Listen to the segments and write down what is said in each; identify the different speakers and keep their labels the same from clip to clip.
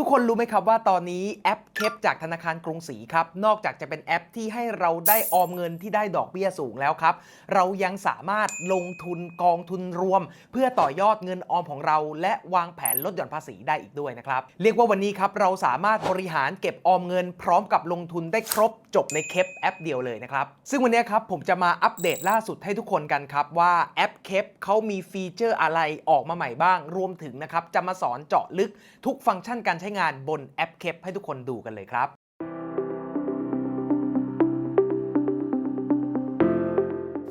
Speaker 1: ทุกคนรู้ไหมครับว่าตอนนี้แอปเคปจากธนาคารกรุงศรีครับ นอกจากจะเป็นแอปที่ให้เราได้ออมเงินที่ได้ดอกเบี้ยสูงแล้วครับ เรายังสามารถลงทุนกองทุนรวม เพื่อต่อยอดเงินออมของเรา และวางแผนลดหย่อนภาษีได้อีกด้วยนะครับ เรียกว่าวันนี้ครับเราสามารถบริหารเก็บออมเงิน พร้อมกับลงทุนได้ครบจบในเคปแอปเดียวเลยนะครับซึ่งวันนี้ครับผมจะมาอัปเดตล่าสุดให้ทุกคนกันครับว่าแอปเคปเขามีฟีเจอร์อะไรออกมาใหม่บ้าง รวมถึงนะครับจะมาสอนเจาะลึกทุกฟังก์ชันการใช้ช้งานบนแอปเคปให้ทุกคนดูกันเลยครับ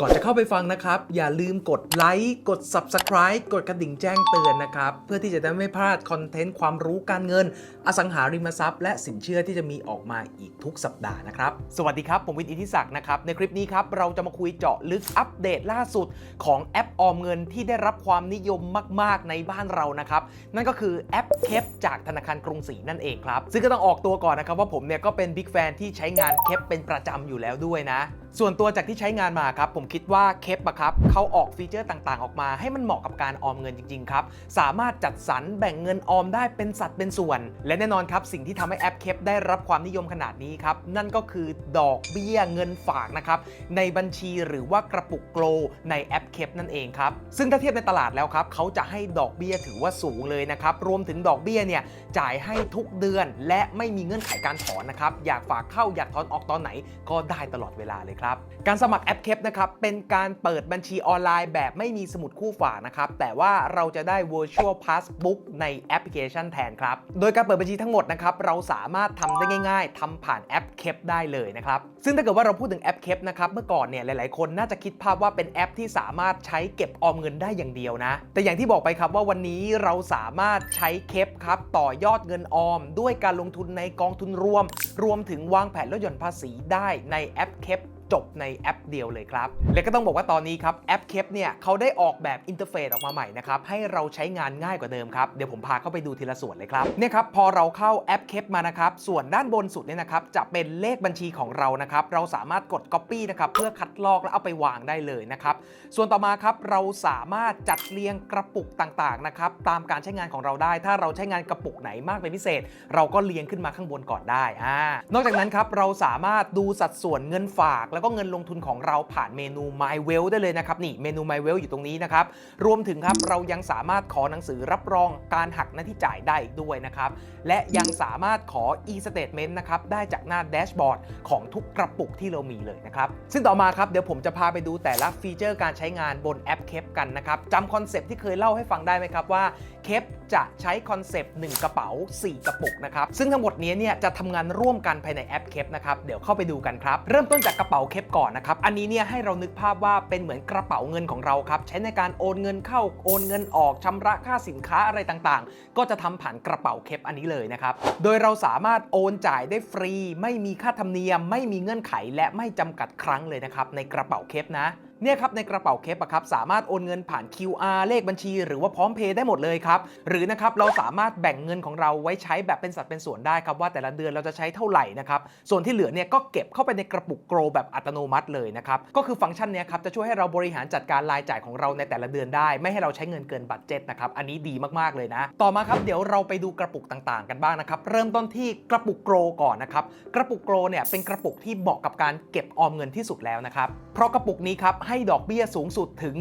Speaker 1: ก่อนจะเข้าไปฟังนะครับ อย่าลืมกดไลค์กด Subscribe กดกระดิ่งแจ้งเตือนนะครับ เพื่อที่จะได้ไม่พลาดคอนเทนต์ความรู้การเงิน อสังหาริมทรัพย์และสินเชื่อที่จะมีออกมาอีกทุกสัปดาห์นะครับ สวัสดีครับ ผมวิทย์อิทธิศักดิ์นะครับ ในคลิปนี้ครับ เราจะมาคุยเจาะลึกอัปเดตล่าสุดของแอปออมเงินที่ได้รับความนิยมมาก ๆ ในบ้านเรานะครับนั่นก็คือแอปเคปจากธนาคารกรุงศรีนั่นเองครับซึ่งก็ต้องออกตัวก่อนนะครับว่าผมเนี่ยก็เป็นบิ๊กแฟนที่ใช้งานเคปเป็นประจำอยู่แล้วด้วยนะ ส่วนตัวจากที่ใช้งานมาครับผมคิดว่าเคปอะครับเขาออกฟีเจอร์ต่างๆ ออกมาให้มันเหมาะกับการออมเงินจริงๆครับสามารถจัดสรรแบ่งเงินออมได้เป็นสัดเป็นส่วน และแน่นอนครับสิ่งที่ทำให้แอปเคปได้รับความนิยมขนาดนี้ครับนั่นก็คือดอกเบี้ยเงินฝากนะครับในบัญชีหรือว่ากระปุกโกลในแอปเคปนั่นเองครับซึ่งถ้าเทียบในตลาดแล้วครับเขาจะให้ดอกเบี้ยถือว่าสูงเลยนะครับรวมถึงดอกเบี้ยเนี่ยจ่ายให้ทุกเดือน และไม่มีเงื่อนไขการถอนนะครับอยากฝากเข้าอยากถอนออกตอนไหนก็ได้ตลอดเวลาเลยครับการสมัครแอปเคปนะครับเป็นการเปิดบัญชีออนไลน์แบบไม่มีสมุดคู่ฝานะครับ แต่ว่าเราจะได้ virtual passbook ในแอปพลิเคชันแทนครับ โดยการเปิดบัญชีทั้งหมดนะครับเราสามารถทำได้ง่าย ๆทำผ่านแอปเคปได้เลยนะครับ ซึ่งถ้าเกิดว่าเราพูดถึงแอปเคปนะครับเมื่อก่อนเนี่ยหลายๆ คนน่าจะคิดภาพว่าเป็นแอปที่สามารถใช้เก็บออมเงินได้อย่างเดียวนะ แต่อย่างที่บอกไปครับว่าวันนี้เราสามารถใช้เคปครับต่อยอดเงินออม ด้วยการลงทุนในกองทุนรวม รวมถึงวางแผนลดหย่อนภาษีได้ในแอปเคป จบในแอปเดียวเลยครับ และก็ต้องบอกว่าตอนนี้ครับแอปเคปเนี่ยเขาได้ออกแบบอินเทอร์เฟซออกมาใหม่นะครับให้เราใช้งานง่ายกว่าเดิมครับเดี๋ยวผมพาเข้าไปดูทีละส่วนเลยครับเนี่ยครับพอเราเข้าแอปเคปมานะครับส่วนด้านบนสุดเนี่ยนะครับจะเป็นเลขบัญชีของเรานะครับเราสามารถกด Copy นะครับเพื่อคัดลอกแล้วเอาไปวางได้เลยนะครับส่วนต่อมาครับเราสามารถจัดเรียงกระปุกต่างๆนะครับตามการใช้งานของเราได้ ถ้าเราใช้งานกระปุกไหนมากเป็นพิเศษ เราก็เรียงขึ้นมาข้างบนก่อนได้อ่านอกจากนั้นครับเราสามารถดูสัดส่วนเงินฝากแล้วก็เงินลงทุนของเราผ่านเมนู My w e l l ได้เลยนะครับนี่เมนู My w e l l อยู่ตรงนี้นะครับรวมถึงครับเรายังสามารถขอหนังสือรับรองการหักหน้าที่จ่ายได้อีกด้วยนะครับและยังสามารถขอ e-statement นะครับได้จากหน้าแดชบอร์ดของทุกกระปุกที่เรามีเลยนะครับซึ่งต่อมาครับเดี๋ยวผมจะพาไปดูแต่ละฟีเจอร์การใช้งานบนแอปเคปกันนะครับจำคอนเซปที่เคยเล่าให้ฟังได้ไหมครับว่าเคปจะใช้คอนเซปต์1กระเป๋า 4 กระปุกนะครับซึ่งทั้งหมดนี้เนี่ยจะทำงานร่วมกันภายในแอปเคปนะครับเดี๋ยวเข้าไปดูกันครับเริ่มต้นจากกระเป๋าเคปก่อนนะครับ อันนี้เนี่ยให้เรานึกภาพว่าเป็นเหมือนกระเป๋าเงินของเราครับ ใช้ในการโอนเงินเข้าโอนเงินออกชำระค่าสินค้าอะไรต่างๆ ก็จะทำผ่านกระเป๋าเคปอันนี้เลยนะครับ โดยเราสามารถโอนจ่ายได้ฟรี ไม่มีค่าธรรมเนียม ไม่มีเงื่อนไข และไม่จำกัดครั้งเลยนะครับในกระเป๋าเคปนะ เนี่ยครับในกระเป๋าเคปอะครับสามารถโอนเงินผ่าน QR เลขบัญชี หรือว่าพร้อมเพย์ได้หมดเลยครับ หรือนะครับเราสามารถแบ่งเงินของเราไว้ใช้แบบเป็นสัดเป็นส่วนได้ครับว่าแต่ละเดือนเราจะใช้เท่าไหร่นะครับส่วนที่เหลือเนี่ยก็เก็บเข้าไปในกระปุกโกลแบบอัตโนมัติเลยนะครับก็คือฟังก์ชันเนี้ยครับจะช่วยให้เราบริหารจัดการรายจ่ายของเราในแต่ละเดือนได้ ไม่ให้เราใช้เงินเกินบัตเจ็ตนะครับอันนี้ดีมากๆเลยนะ ต่อมาครับเดี๋ยวเราไปดูกระปุกต่างๆ กันบ้างนะครับเริ่มต้นที่กระปุกโกลก่อนนะครับกระปุกโกลเนี่ยเป็นกระปุกที่เหมาะกับการเก็บออมเงินที่สุดแล้วนะครับเพราะกระปุกนี้ครับให้ดอกเบี้ยสูงสุดถึง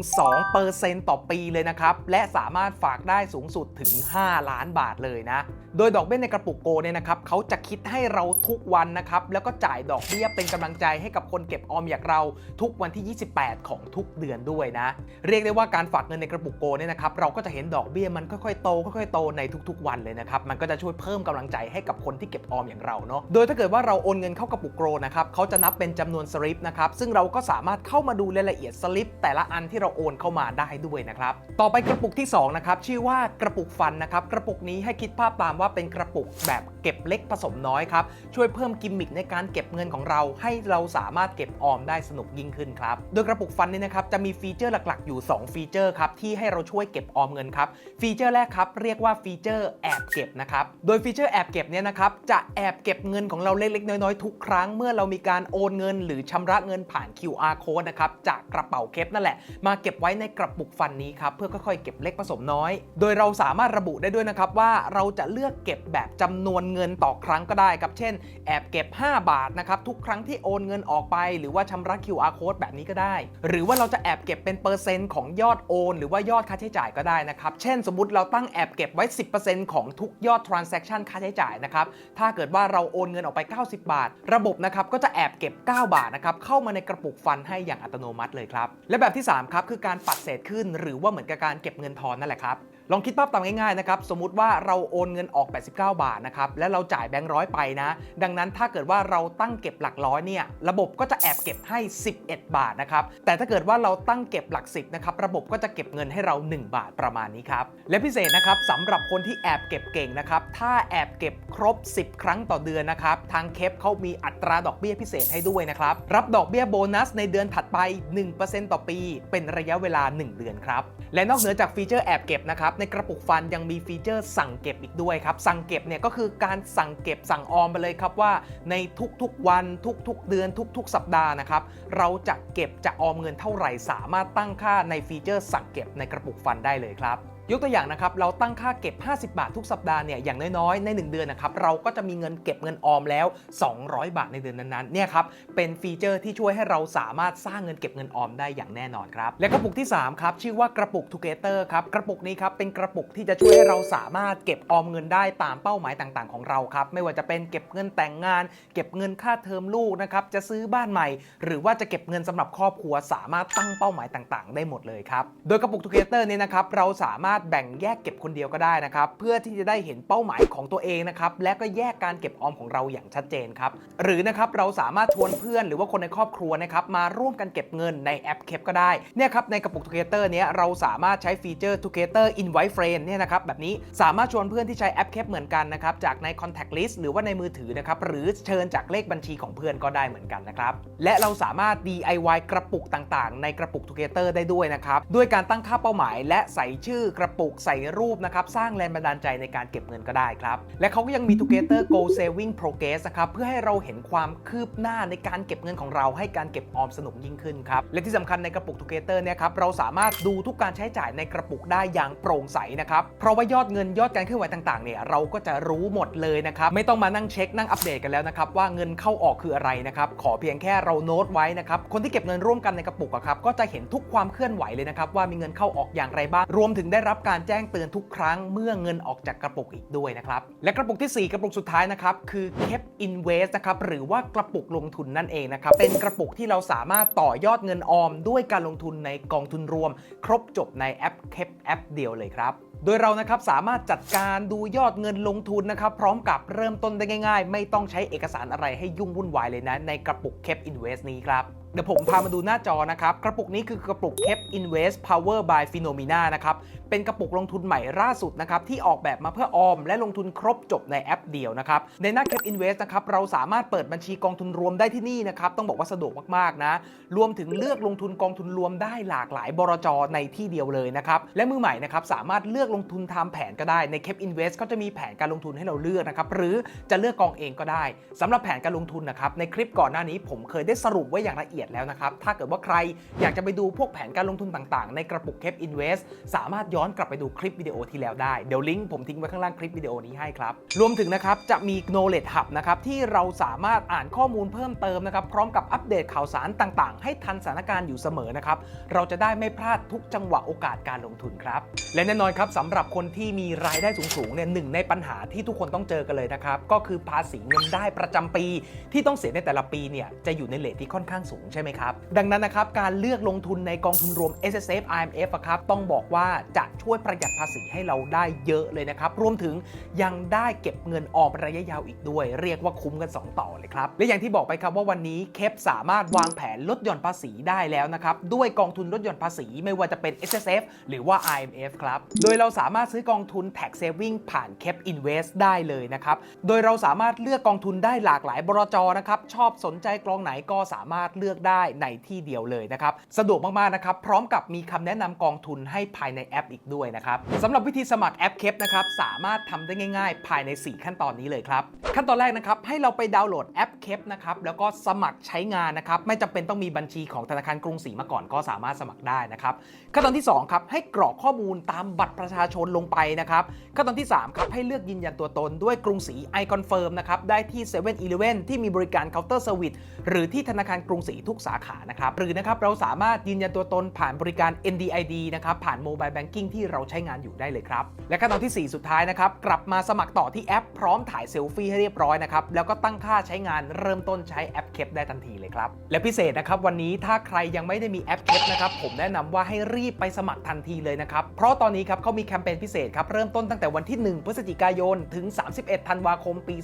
Speaker 1: 2%ต่อปีเลยนะครับ และสามารถฝากได้สูงสุดถึง 5 ล้านบาทเลยนะ โดยดอกเบี้ยในกระปุกโกเนี่ยนะครับเขาจะคิดให้เราทุกวันนะครับ แล้วก็จ่ายดอกเบี้ยเป็นกำลังใจให้กับคนเก็บออมอย่างเราทุกวันที่ 28 ของทุกเดือนด้วยนะ เรียกได้ว่าการฝากเงินในกระปุกโกเนี่ยนะครับเราก็จะเห็นดอกเบี้ยมันค่อยๆโตค่อยๆโตในทุก ๆ วันเลยนะครับมันก็จะช่วยเพิ่มกำลังใจให้กับคนที่เก็บออมอย่างเราเนาะโดยถ้าเกิดว่าเราโอนเงินเข้ากระปุกโกนะครับเขาจะนับเป็นจำนวนสลิปนะครับซึ่งเราก็สามารถเข้ามาดูรายละเอียดสลิปแต่ละอันที่เราโอนเข้ามาได้ด้วยนะครับ ต่อไปกระปุกที่2นะครับชื่อว่ากระปุกฟันนะครับกระปุกนี้ให้คิดภาพตามว่าเป็นกระปุกแบบเก็บเล็กผสมน้อยครับช่วยเพิ่มกิมมิคในการเก็บเงินของเรา ให้เราสามารถเก็บออมได้สนุกยิ่งขึ้นครับโดยกระปุกฟันนี้นะครับจะมีฟีเจอร์หลักๆ อยู่ 2 ฟีเจอร์ครับที่ให้เราช่วยเก็บออมเงินครับฟีเจอร์แรกครับเรียกว่าฟีเจอร์แอบเก็บนะครับโดยฟีเจอร์แอบเก็บเนี่ยนะครับจะแอบเก็บเงินของเราเล็กๆน้อยๆทุกครั้งเมื่อเรามีการโอนเงิน หรือชำระเงินผ่าน QR code นะครับจากกระเป๋าเคปนั่นแหละ มาเก็บไว้ในกระปุกฟันนี้ครับเพื่อค่อยๆเก็บเล็กผสมน้อย โดยเราสามารถระบุได้ด้วยนะครับว่าเราจะเลือกเก็บแบบจำนวนเงินต่อครั้งก็ได้ครับเช่น แอบเก็บ 5 บาทนะครับทุกครั้งที่โอนเงินออกไป หรือว่าชำระ QR code แบบนี้ก็ได้ หรือว่าเราจะแอบเก็บเป็นเปอร์เซ็นต์ของยอดโอน หรือว่ายอดค่าใช้จ่ายก็ได้นะครับเช่น สมมติเราตั้งแอบเก็บไว้ 10%ของทุกยอด transaction ค่าใช้จ่ายนะครับถ้าเกิดว่าเราโอนเงินออกไป 90 บาท ระบบนะครับก็จะแอบเก็บ 9 บาทนะครับเข้ามาในกระปุกฟันให้อย่างอัตโนมัติเลยครับ และแบบที่สามครับ คือการปัดเศษขึ้น หรือว่าเหมือนกับการเก็บเงินทอนนั่นแหละครับ ลองคิดภาพตามง่ายๆนะครับสมมุติว่าเราโอนเงินออก 89 บาทนะครับและเราจ่ายแบงค์ร้อยไปนะ ดังนั้นถ้าเกิดว่าเราตั้งเก็บหลักร้อยเนี่ยระบบก็จะแอบเก็บให้ 11 บาทนะครับแต่ถ้าเกิดว่าเราตั้งเก็บหลักสิบนะครับระบบก็จะเก็บเงินให้เรา 1 บาทประมาณนี้ครับและพิเศษนะครับสำหรับคนที่แอบเก็บเก่งนะครับถ้าแอบเก็บครบ 10 ครั้งต่อเดือนนะครับทางเคปเขามีอัตราดอกเบี้ยพิเศษให้ด้วยนะครับรับดอกเบี้ยโบนัสในเดือนถัดไป 1%ต่อปี เป็นระยะเวลา 1 เดือนครับและนอกเหนือจากฟีเจอร์แอบเก็บนะครับในกระปุกฟันยังมีฟีเจอร์สั่งเก็บอีกด้วยครับ สั่งเก็บเนี่ยก็คือการสั่งเก็บสั่งออมไปเลยครับว่าในทุกๆวันทุกๆเดือนทุกๆ สัปดาห์นะครับเราจะเก็บจะออมเงินเท่าไหร่ สามารถตั้งค่าในฟีเจอร์สั่งเก็บในกระปุกฟันได้เลยครับ ยกตัวอย่างนะครับเราตั้งค่าเก็บ 50 บาททุกสัปดาห์เนี่ยอย่างน้อยๆใน 1 เดือนนะครับเราก็จะมีเงินเก็บเงินออมแล้ว 200 บาทในเดือนนั้นๆเนี่ยครับเป็นฟีเจอร์ที่ช่วยให้เราสามารถสร้างเงินเก็บเงินออมได้อย่างแน่นอนครับและกระปุกที่3ครับชื่อว่ากระปุก Together ครับกระปุกนี้ครับเป็นกระปุกที่จะช่วยให้เราสามารถเก็บออมเงินได้ตามเป้าหมายต่างๆ ของเราครับไม่ว่าจะเป็นเก็บเงินแต่งงาน เก็บเงินค่าเทอมลูกนะครับจะซื้อบ้านใหม่ หรือว่าจะเก็บเงินสำหรับครอบครัว สามารถตั้งเป้าหมายต่างๆ ได้หมดเลยครับโดยกระปุก Together นี้นะครับเราสามารถแบ่งแยกเก็บคนเดียวก็ได้นะครับ เพื่อที่จะได้เห็นเป้าหมายของตัวเองนะครับ และก็แยกการเก็บออมของเราอย่างชัดเจนครับ หรือนะครับเราสามารถชวนเพื่อนหรือว่าคนในครอบครัวนะครับมาร่วมกันเก็บเงินในแอปเคปก็ได้ เนี่ยครับในกระปุก Together เนี้ยเราสามารถใช้ฟีเจอร์ Together Invite Friend เนี่ยนะครับแบบนี้สามารถชวนเพื่อนที่ใช้แอปเคปเหมือนกันนะครับจากใน Contact List หรือว่าในมือถือนะครับหรือเชิญจากเลขบัญชีของเพื่อนก็ได้เหมือนกันนะครับและเราสามารถ DIY กระปุกต่างๆ ในกระปุก Together ได้ด้วยนะครับด้วยการตั้งค่าเป้าหมาย และใส่ชื่อกระปุกใส่รูปนะครับ สร้างแรงบันดาลใจในการเก็บเงินก็ได้ครับ และเขาก็ยังมี Together Go Saving Progress นะครับ เพื่อให้เราเห็นความคืบหน้าในการเก็บเงินของเรา ให้การเก็บออมสนุกยิ่งขึ้นครับ และที่สำคัญในกระปุก Together เนี่ยครับ เราสามารถดูทุกการใช้จ่ายในกระปุกได้อย่างโปร่งใสนะครับ เพราะว่ายอดเงินยอดการเคลื่อนไหวต่างๆ เนี่ยเราก็จะรู้หมดเลยนะครับ ไม่ต้องมานั่งเช็คนั่งอัปเดตกันแล้วนะครับว่าเงินเข้าออกคืออะไรนะครับ ขอเพียงแค่เราโน้ตไว้นะครับ คนที่เก็บเงินร่วมกันในกระปุกอะครับ ก็จะเห็นทุกความเคลื่อนไหวเลยนะครับว่ามีเงินเข้าออกอย่างไรบ้าง รวมถึงได้รับการแจ้งเตือนทุกครั้งเมื่อเงินออกจากกระปุกอีกด้วยนะครับ และกระปุกทีสี่4 กระปุกสุดท้ายนะครับ คือ Keep Invest นะครับหรือว่ากระปุกลงทุนนั่นเองนะครับ เป็นกระปุกที่เราสามารถต่อยอดเงินออม ด้วยการลงทุนในกองทุนรวม ครบจบในแอป Keep แอปเดียวเลยครับโดยเรานะครับสามารถจัดการดูยอดเงินลงทุนนะครับ พร้อมกับเริ่มต้นได้ง่าย ๆ ไม่ต้องใช้เอกสารอะไรให้ยุ่งวุ่นวายเลยนะ ในกระปุก Keep Invest นี้ครับ เดี๋ยวผมพามาดูหน้าจอนะครับ กระปุกนี้คือกระปุก Kept Invest Power by Phenomena นะครับ เป็นกระปุกลงทุนใหม่ล่าสุดนะครับ ที่ออกแบบมาเพื่อออม และลงทุนครบจบในแอปเดียวนะครับ ในหน้า Kept Invest นะครับ เราสามารถเปิดบัญชีกองทุนรวมได้ที่นี่นะครับ ต้องบอกว่าสะดวกมากๆนะ รวมถึงเลือกลงทุนกองทุนรวมได้หลากหลายบรจในที่เดียวเลยนะครับ และมือใหม่นะครับสามารถเลือกลงทุนตามแผนก็ได้ ใน Kept Invest ก็จะมีแผนการลงทุนให้เราเลือกนะครับ หรือจะเลือกกองเองก็ได้สำหรับแผนการลงทุนนะครับ ในคลิปก่อนหน้านี้ผมเคยได้สรุปไว้อย่างละเอียดแล้วนะครับ ถ้าเกิดว่าใครอยากจะไปดูพวกแผนการลงทุนต่างๆ ในกระปุก Kept Invest สามารถย้อนกลับไปดูคลิปวิดีโอที่แล้วได้ เดี๋ยวลิงก์ผมทิ้งไว้ข้างล่างคลิปวิดีโอนี้ให้ครับ รวมถึงนะครับจะมี Knowledge Hub นะครับที่เราสามารถอ่านข้อมูลเพิ่มเติมนะครับพร้อมกับอัปเดตข่าวสารต่างๆ ให้ทันสถานการณ์อยู่เสมอนะครับเราจะได้ไม่พลาดทุกจังหวะโอกาสการลงทุนครับและแน่นอนครับสำหรับคนที่มีรายได้สูงๆเนี่ยหนึ่งในปัญหาที่ทุกคนต้องเจอกันเลยนะครับก็คือภาษีเงินได้ประจำปี ที่ต้องเสียในแต่ละปีเนี่ยจะอยู่ในเลทที่ค่อนข้างสูงใช่ไหมครับ ดังนั้นนะครับการเลือกลงทุนในกองทุนรวม S S F I M F อะครับต้องบอกว่าจะช่วยประหยัดภาษีให้เราได้เยอะเลยนะครับ รวมถึงยังได้เก็บเงินออมระยะยาวอีกด้วย เรียกว่าคุ้มกัน 2 ต่อเลยครับ และอย่างที่บอกไปครับว่าวันนี้เคปสามารถวางแผนลดหย่อนภาษีได้แล้วนะครับ ด้วยกองทุนลดหย่อนภาษีไม่ว่าจะเป็น S S F หรือว่า I M F ครับ โดยเราสามารถซื้อกองทุน Tax Saving ผ่าน Cap Invest ได้เลยนะครับ โดยเราสามารถเลือกกองทุนได้หลากหลายบรจนะครับชอบสนใจกองไหนก็สามารถเลือกอกได้ในที่เดียวเลยนะครับ สะดวกมากๆนะครับ พร้อมกับมีคำแนะนำกองทุนให้ภายในแอปอีกด้วยนะครับสำหรับวิธีสมัครแอปเคปนะครับสามารถทำได้ง่าย ๆ ภายใน 4 ขั้นตอนนี้เลยครับ ขั้นตอนแรกนะครับให้เราไปดาวน์โหลดแอปเคปนะครับแล้วก็สมัครใช้งานนะครับไม่จำเป็นต้องมีบัญชีของธนาคารกรุงศรีมาก่อนก็สามารถสมัครได้นะครับขั้นตอนที่สองครับให้กรอกข้อมูลตามบัตรประชาชนลงไปนะครับขั้นตอนที่สามครับให้เลือกยืนยันตัวตนด้วยกรุงศรี i Confirm นะครับได้ที่7 e เ e ่ e อที่มีบริการเคาน์เตอร์เซอร์วิสหรือที่ธนาคารกรุงศรีทุกสาขานะครับหรือนะครับเราสามารถยืนยันตัวตนผ่านบริการ NDID นะครับผ่านโมบายแบงกิ้งที่เราใช้งานอยู่ได้เลยครับ และขั้นตอนที่ 4 สุดท้ายนะครับกลับมาสมัครต่อที่แอปพร้อมถ่ายเซลฟี่ให้เรียบร้อยนะครับแล้วก็ตั้งค่าใช้งานเริ่มต้นใช้แอปเคปได้ทันทีเลยครับและพิเศษนะครับวันนี้ถ้าใครยังไม่ได้มีแอปเคปนะครับผมแนะนำว่าให้รีบไปสมัครทันทีเลยนะครับเพราะตอนนี้ครับเขามีแคมเปญพิเศษครับเริ่มต้นตั้งแต่วันที่ 1 พฤศจิกายนถึง 31 ธันวาคม ปี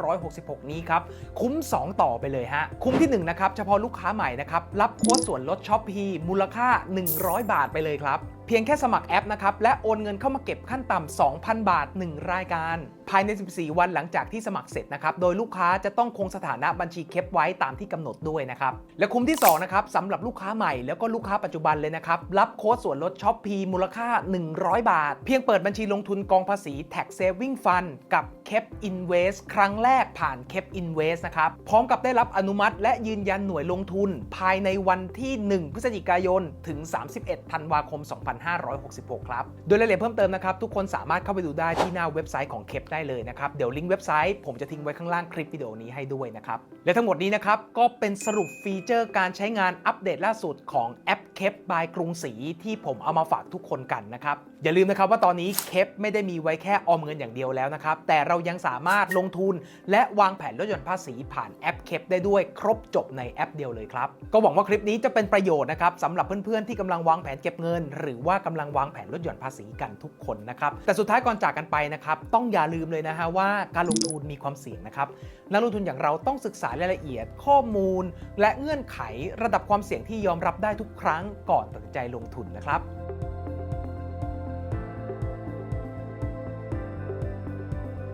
Speaker 1: 2566 นี้ครับคุ้ม 2 ต่อไปเลยฮะคุ้มที่1นะครับเฉพาะลูกูกค้าใหม่นะครับ รับโค้ดส่วนลดช้อปพีมูลค่า 100 บาทไปเลยครับ พียงแค่สมัครแอปนะครับ และโอนเงินเข้ามาเก็บขั้นต่ำ 2,000 บาท 1 รายการ ภายใน 14 วันหลังจากที่สมัครเสร็จนะครับ โดยลูกค้าจะต้องคงสถานะบัญชีเคปไว้ตามที่กำหนดด้วยนะครับ และคุ้มที่ 2 นะครับสำหรับลูกค้าใหม่แล้วก็ลูกค้าปัจจุบันเลยนะครับ รับโค้ดส่วนลดช็อปพีมูลค่า 100 บาท เพียงเปิดบัญชีลงทุนกองภาษี Tax Saving Fund กับ k e p Invest ครั้งแรกผ่าน k e p Invest นะครับพร้อมกับได้รับอนุมัติ และยืนยันหน่วยลงทุน ภายในวันที่ 1 พฤศจิกายนถึง 31 ธันวาคม2566 ครับ โดยรายละเอียดเพิ่มเติมนะครับ ทุกคนสามารถเข้าไปดูได้ที่หน้าเว็บไซต์ของเคปได้เลยนะครับ เดี๋ยวลิงก์เว็บไซต์ผมจะทิ้งไว้ข้างล่างคลิปวิดีโอนี้ให้ด้วยนะครับ และทั้งหมดนี้นะครับก็เป็นสรุปฟีเจอร์การใช้งานอัปเดตล่าสุดของแอป k e p by กรุงศรีที่ผมเอามาฝากทุกคนกันนะครับ อย่าลืมนะครับว่าตอนนี้เคปไม่ได้มีไว้แค่ออมเงินอย่างเดียวแล้วนะครับ แต่เรายังสามารถลงทุนและวางแผนลดหย่อนภาษีผ่านแอปเคปได้ด้วยครบจบในแอปเดียวเลยครับ ก็หวังว่าคลิปนี้จะเป็นประโยชน์นะครับสำหรับเพื่อนๆที่กำลังวางแผนเก็บเงิน หรือว่ากำลังวางแผนลดหย่อนภาษีกันทุกคนนะครับแต่สุดท้ายก่อนจากกันไปนะครับต้องอย่าลืมเลยนะฮะว่าการลงทุนมีความเสี่ยงนะครับนักลงทุนอย่างเราต้องศึกษารายละเอียดข้อมูล และเงื่อนไขระดับความเสี่ยงที่ยอมรับได้ทุกครั้งก่อนตัดใจลงทุนนะครับ